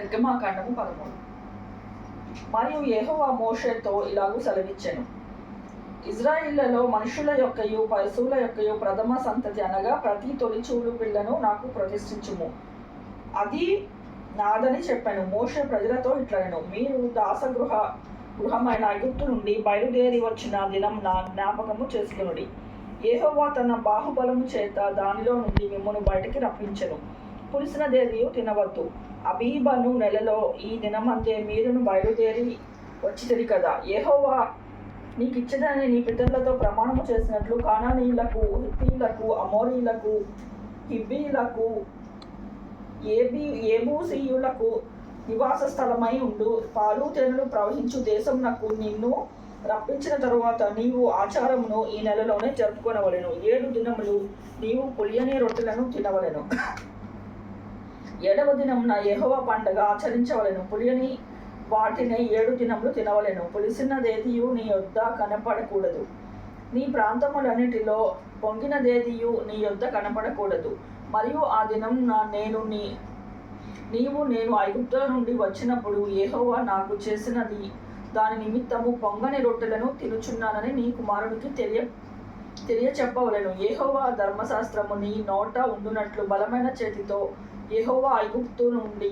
నిర్గమాకాండము పదమూడు. మరియు యెహోవా మోషేతో ఇలాగూ సెలవిచ్చాను. ఇజ్రాయిళ్ళలో మనుషుల యొక్కయు పశువుల యొక్కయు ప్రథమ సంతతి అనగా ప్రతి తొలిచూలు పిల్లను నాకు ప్రతిష్ఠించుము. అది నాదని చెప్పాను. మోషే ప్రజలతో ఇట్లను మీరు దాసగృహ గృహమైన ఐగుప్తు నుండి బయలుదేరి వచ్చిన దినం నా జ్ఞాపకము చేసుకునుడి. ఏహోవా తన బాహుబలము చేత దానిలో నుండి మిమ్మల్ని బయటికి రప్పించను. పులిసినదేదియు తినవద్దు. అబీబను నెలలో ఈ దినమంతే మీరును బయలుదేరి వచ్చితిరి కదా. ఏహోవా నీకు ఇచ్చదని నీ పితరులతో ప్రమాణము చేసినట్లు కానానీయులకు హిత్తీలకు అమోరీలకు హిబ్బీలకు ఏబీ ఏబూసీయులకు నివాస స్థలమై ఉండు. పాలు తెనులు ప్రవహించు నాకు నిన్ను రప్పించిన తరువాత నీవు ఆచారమును ఈ నెలలోనే జరుపుకొనవలెను. ఏడు దినములు నీవు పులియని రొట్టెలను తినవలెను. ఏడవ దినమున యెహోవా పండగ ఆచరించవలెను. పులియని వాటిని ఏడు దినములు తినవలెను. పులిసినదేదియు నీ యొద్ద కనపడకూడదు. నీ ప్రాంతములన్నిటిలో పొంగినదేదియు నీ యొద్ద కనపడకూడదు. మరియు ఆ దినం నేను నీ నీవు నేను ఐగుప్తుల నుండి వచ్చినప్పుడు ఏహోవా నాకు చేసినది దాని నిమిత్తము పొంగని రొట్టెలను తినుచున్నానని నీ కుమారునికి తెలియ తెలియచెప్పవలను. ఏహోవా ధర్మశాస్త్రము నీ నోట ఉండునట్లు బలమైన చేతితో యెహోవా ఐగుప్తు నుండి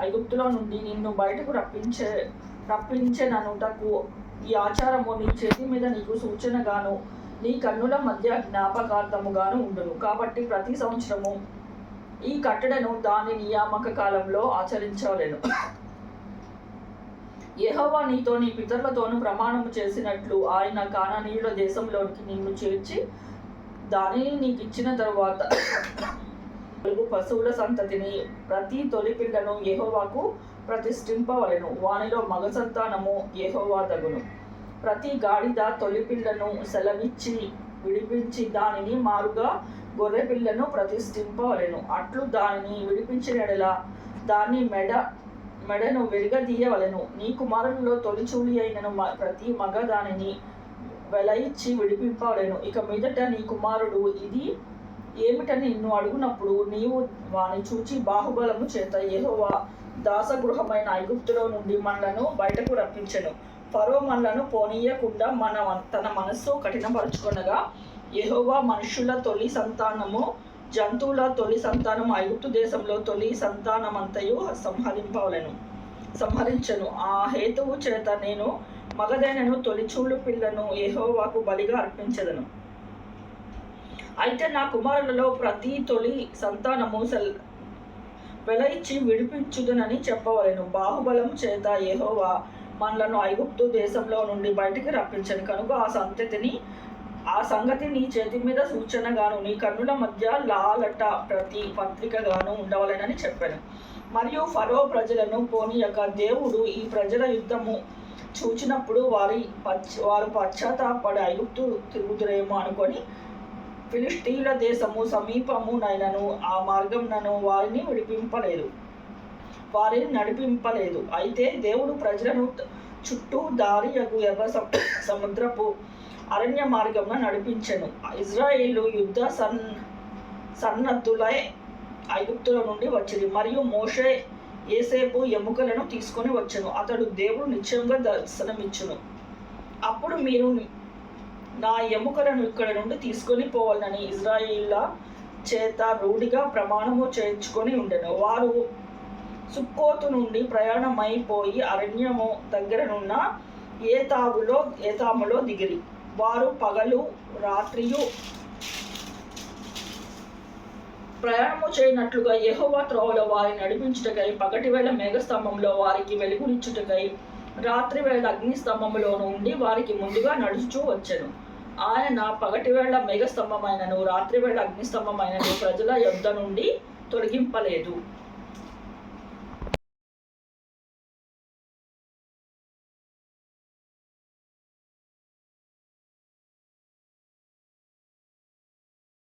ఐగుప్తులో నుండి నిన్ను బయటకు రప్పించే రప్పించెననుటకు ఈ ఆచారము నీ చేతి మీద నీకు సూచనగాను నీ కన్నుల మధ్య జ్ఞాపకార్థముగాను ఉండును. కాబట్టి ప్రతి సంవత్సరము ఈ కట్టడను దాని నియామక కాలంలో ఆచరించలేను యహోవా నీతో నీ పితరులతోనూ ప్రమాణము చేసినట్లు ఆయన కాననీయుల దేశంలోనికి నిన్ను చేర్చి దానిని నీకు ఇచ్చిన తరువాత నాలుగు పశువుల సంతతిని ప్రతి తొలి పిల్లను యెహోవాకు వానిలో మగ సంతానము యెహోవా దగును ప్రతి గాడిద తొలి పిల్లను సెలవిచ్చి విడిపించి దానిని మారుగా గొర్రె పిల్లను ప్రతిష్ఠింపవలెను. అట్లు దానిని విడిపించిన దాన్ని దాని మెడ మెడను విరగదీయవలెను. నీ కుమారులలో తొలిచూలి అయినను మ- ప్రతి మగ దానిని వెలయిచ్చి విడిపింపవలెను. ఇక మీదట నీ కుమారుడు ఇది ఏమిటని నిన్ను అడుగునప్పుడు నీవు వాని చూచి బాహుబలము చేత ఏహోవా దాసగృహమైన ఐగుప్తులో నుండి మనలను బయటకు రప్పించను. ఫరో మనలను పోనీయకుండా మన తన మనస్సు కఠినపరుచుకొనగా యెహోవా మనుషుల తొలి సంతానము జంతువుల తొలి సంతానం ఐగుప్తు దేశంలో తొలి సంతానమంతయు సంహరింపవలను సంహరించను. ఆ హేతువు చేత నేను మగదైనను తొలిచూలు పిల్లను యెహోవాకు బలిగా అర్పించదను. అయితే నా కుమారులలో ప్రతి తొలి సంతానము సెల్ వెల ఇచ్చి విడిపించుదునని చెప్పవలెను. బాహుబలం చేత ఏహోవా మనలను ఐగుప్తు దేశంలో నుండి బయటికి రప్పించను. కనుక ఆ సంతతిని ఆ సంగతి నీ చేతి మీద సూచనగాను నీ కన్నుల మధ్య లాలట ప్రతి పత్రికగాను ఉండవలెనని చెప్పాను. మరియు ఫరో ప్రజలను పోనీయక దేవుడు ఈ ప్రజల యుద్ధము చూచినప్పుడు వారి పశ్చ వారు పశ్చాత్తాపడి ఐగుప్తు తిరుగుతురేమో అనుకొని ఫిలిస్టీల దేశము సమీపమునైనను ఆ మార్గంనను వారిని విడిపింపలేదు. వారిని నడిపింపలేదు. అయితే దేవుడు ప్రజలను చుట్టూ దారి యగు ఎర్ర సముద్రపు అరణ్య మార్గంలో నడిపించను. ఇజ్రాయేలు యుద్ధ సన్ సన్నద్ధులై ఐగుప్తుల నుండి వచ్చింది. మరియు మోషే ఏసేపు ఎముకలను తీసుకొని వచ్చెను. అతడు దేవుడు నిశ్చయంగా దర్శనమిచ్చును. అప్పుడు మీరు నా ఎముకలను ఇక్కడ నుండి తీసుకొని పోవాలని ఇజ్రాయిల్ల చేత రూఢిగా ప్రమాణము చేర్చుకొని ఉండెను. వారు సుక్కోతు నుండి ప్రయాణమైపోయి అరణ్యము దగ్గరనున్న ఏతాగులో ఏతాములో దిగిరి. వారు పగలు రాత్రియు ప్రయాణము చేయనట్లుగా యహోవా త్రోవలో వారిని నడిపించుటకై పగటి వేళ మేఘస్తంభంలో వారికి వెలుగునిచ్చుటకై రాత్రి వేళ అగ్నిస్తంభంలో నుండి వారికి ముందుగా నడుచుచూ వచ్చెను. ఆయన పగటి వేళ మేఘస్తంభమైనను రాత్రి వేళ అగ్నిస్తంభమైనను ప్రజల యొద్ద నుండి తొలగింపలేదు.